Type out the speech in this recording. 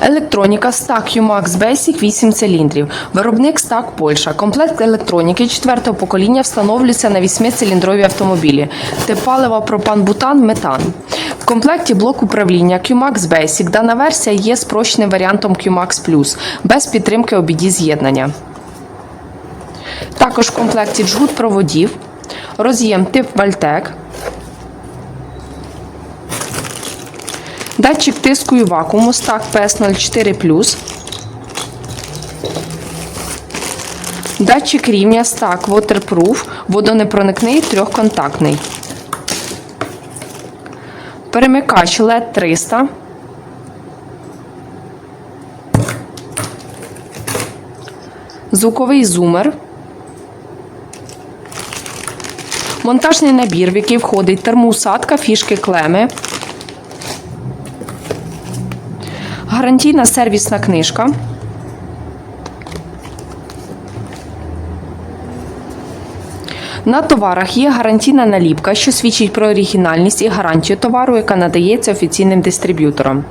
Електроніка Stack Umax Basic 8 циліндрів. Виробник Stack Польща. Комплект електроніки четвертого покоління встановлюється на 8-циліндрові автомобілі. Тип палива пропан-бутан, метан. В комплекті блок управління QMAX Basic. Дана версія є спрощеним варіантом QMAX Plus без підтримки OBD з'єднання. Також в комплекті джгут проводів, роз'єм тип Вальтек, датчик тиску і вакууму стак PS04+, датчик рівня стак Waterproof, водонепроникний трьохконтактний, перемикач LED 300, звуковий зумер, монтажний набір, в який входить термоусадка, фішки клеми, гарантійна сервісна книжка. На товарах є гарантійна наліпка, що свідчить про оригінальність і гарантію товару, яка надається офіційним дистриб'юторам.